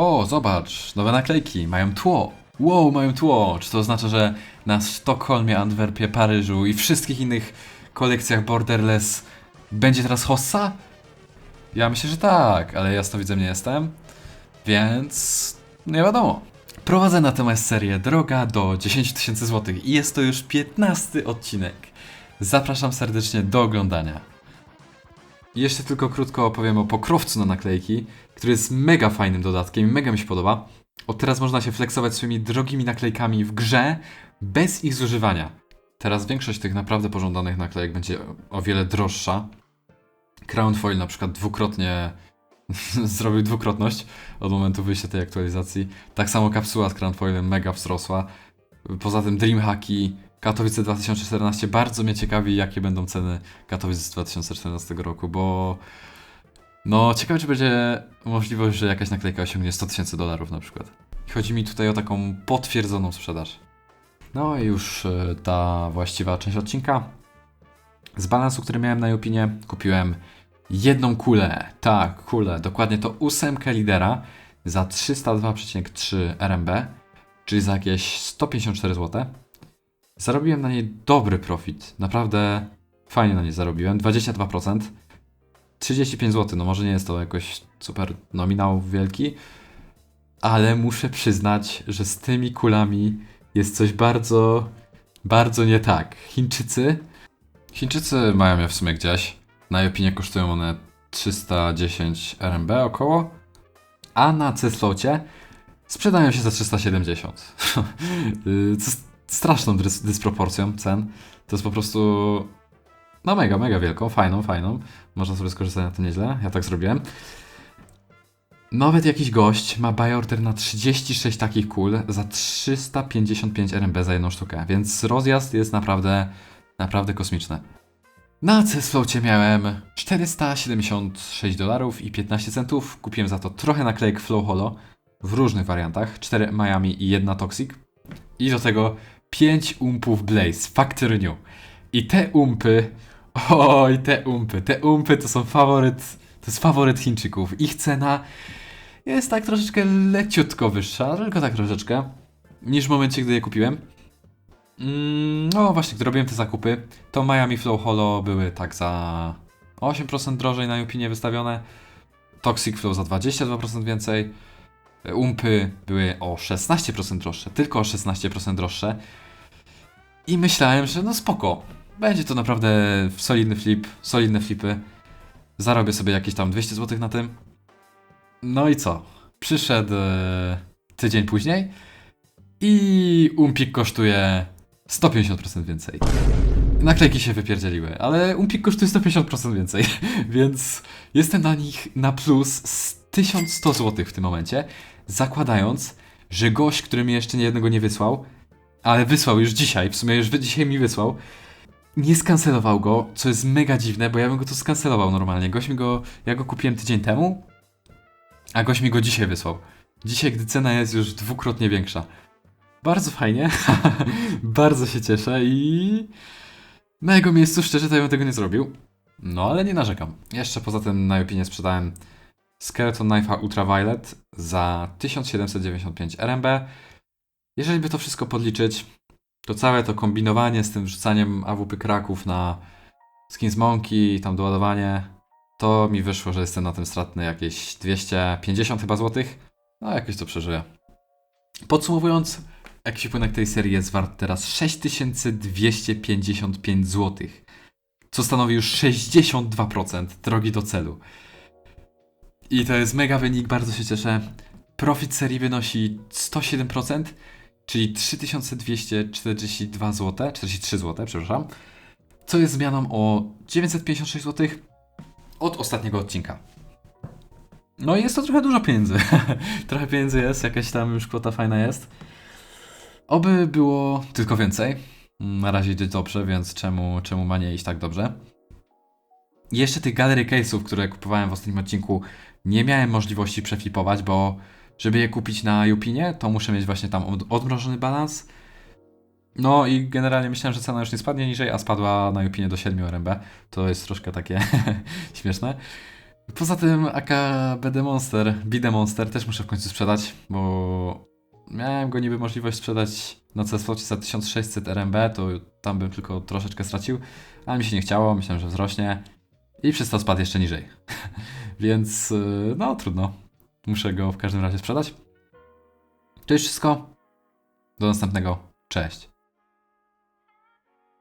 O, zobacz, nowe naklejki, mają tło. Wow, mają tło. Czy to oznacza, że na Sztokholmie, Antwerpie, Paryżu i wszystkich innych kolekcjach Borderless będzie teraz hossa? Ja myślę, że tak, ale jasnowidzem nie jestem, więc nie wiadomo. Prowadzę natomiast serię Droga do 10 tysięcy złotych i jest to już 15 odcinek. Zapraszam serdecznie do oglądania. Jeszcze tylko krótko opowiem o pokrowcu na naklejki, który jest mega fajnym dodatkiem i mega mi się podoba. Od teraz można się flexować swoimi drogimi naklejkami w grze bez ich zużywania. Teraz większość tych naprawdę pożądanych naklejek będzie o wiele droższa. Crown Foil na przykład dwukrotnie zrobił dwukrotność od momentu wyjścia tej aktualizacji. Tak samo kapsuła z Crown Foilem mega wzrosła. Poza tym Dreamhacki, Katowice 2014 bardzo mnie ciekawi jakie będą ceny Katowic z 2014 roku, bo no ciekawe czy będzie możliwość, że jakaś naklejka osiągnie 100 tysięcy dolarów na przykład. Chodzi mi tutaj o taką potwierdzoną sprzedaż. No i już e, ta właściwa część odcinka. Z balansu, który miałem na Jupinie, kupiłem jedną kulę. Tak, kulę. Dokładnie to ósemkę lidera za 302,3 RMB, czyli za jakieś 154 zł. Zarobiłem na niej dobry profit. Naprawdę fajnie na niej zarobiłem. 22%. 35 zł. No może nie jest to jakoś super nominał wielki, ale muszę przyznać, że z tymi kulami jest coś bardzo, bardzo nie tak. Chińczycy. Chińczycy mają je w sumie gdzieś. Na opinie kosztują one 310 RMB około, a na Ceslocie sprzedają się za 370. Y, Co jest straszną dys dysproporcją cen. To jest po prostu no mega, mega wielką, fajną, fajną. Można sobie skorzystać na to nieźle. Ja tak zrobiłem. Nawet jakiś gość ma buy order na 36 takich kul za 355 RMB za jedną sztukę, więc rozjazd jest naprawdę, naprawdę kosmiczny. Na Cesflocie miałem 476 dolarów i 15 centów. Kupiłem za to trochę naklejek Flow Holo w różnych wariantach. 4 Miami i jedna Toxic. I do tego 5 umpów Blaze Factory New. I te umpy, oj te umpy, te umpy to są faworyt, to jest faworyt Chińczyków. Ich cena jest tak troszeczkę leciutko wyższa, tylko tak troszeczkę, niż w momencie, gdy je kupiłem. Mm, no właśnie, gdy robiłem te zakupy, to Miami Flow Holo były tak za 8% drożej na Jupinie wystawione, Toxic Flow za 22% więcej, Umpy były o 16% droższe, tylko o 16% droższe. I myślałem, że no spoko, będzie to naprawdę solidny flip, solidne flipy. Zarobię sobie jakieś tam 200 zł na tym. No i co? Przyszedł e, tydzień później i Umpik kosztuje 150% więcej. Naklejki się wypierdzieliły, ale Umpik kosztuje 150% więcej, więc jestem na nich na plus z 1100 zł w tym momencie, zakładając, że gość, który mi jeszcze jednego nie wysłał, ale wysłał już dzisiaj, w sumie już dzisiaj mi wysłał, nie skancelował go, co jest mega dziwne, bo ja bym go to skancelował normalnie. Gość mi go, ja go kupiłem tydzień temu, a gość mi go dzisiaj wysłał. Dzisiaj, gdy cena jest już dwukrotnie większa. Bardzo fajnie, bardzo się cieszę i na jego miejscu szczerze to ja bym tego nie zrobił. No ale nie narzekam. Jeszcze poza tym na sprzedałem Skeleton Knife'a Ultraviolet za 1795 RMB. Jeżeli by to wszystko podliczyć, to całe to kombinowanie z tym wrzucaniem AWP kraków na Skins Monkey, tam doładowanie, to mi wyszło, że jestem na tym stratny jakieś 250 chyba złotych. No jakoś to przeżyję. Podsumowując, ekwipunek tej serii jest wart teraz 6255 zł, co stanowi już 62% drogi do celu. I to jest mega wynik, bardzo się cieszę. Profit serii wynosi 107%, czyli 3242 zł, 43 zł, przepraszam, co jest zmianą o 956 zł od ostatniego odcinka. No i jest to trochę dużo pieniędzy. trochę pieniędzy jest, jakaś tam już kwota fajna jest. Oby było tylko więcej. Na razie idzie dobrze, więc czemu, czemu ma nie iść tak dobrze? Jeszcze tych gallery case'ów, które kupowałem w ostatnim odcinku, nie miałem możliwości przeflipować, bo żeby je kupić na Jupinie, to muszę mieć właśnie tam od- odmrożony balans. No i generalnie myślałem, że cena już nie spadnie niżej, a spadła na Jupinie do 7 RMB. To jest troszkę takie śmieszne. Poza tym AKBD Monster, BD Monster też muszę w końcu sprzedać, bo miałem go niby możliwość sprzedać na CSFOcie za 1600 RMB, to tam bym tylko troszeczkę stracił, ale mi się nie chciało, myślałem, że wzrośnie i przez to spadł jeszcze niżej. Więc yy, no trudno. Muszę go w każdym razie sprzedać. To już wszystko. Do następnego. Cześć.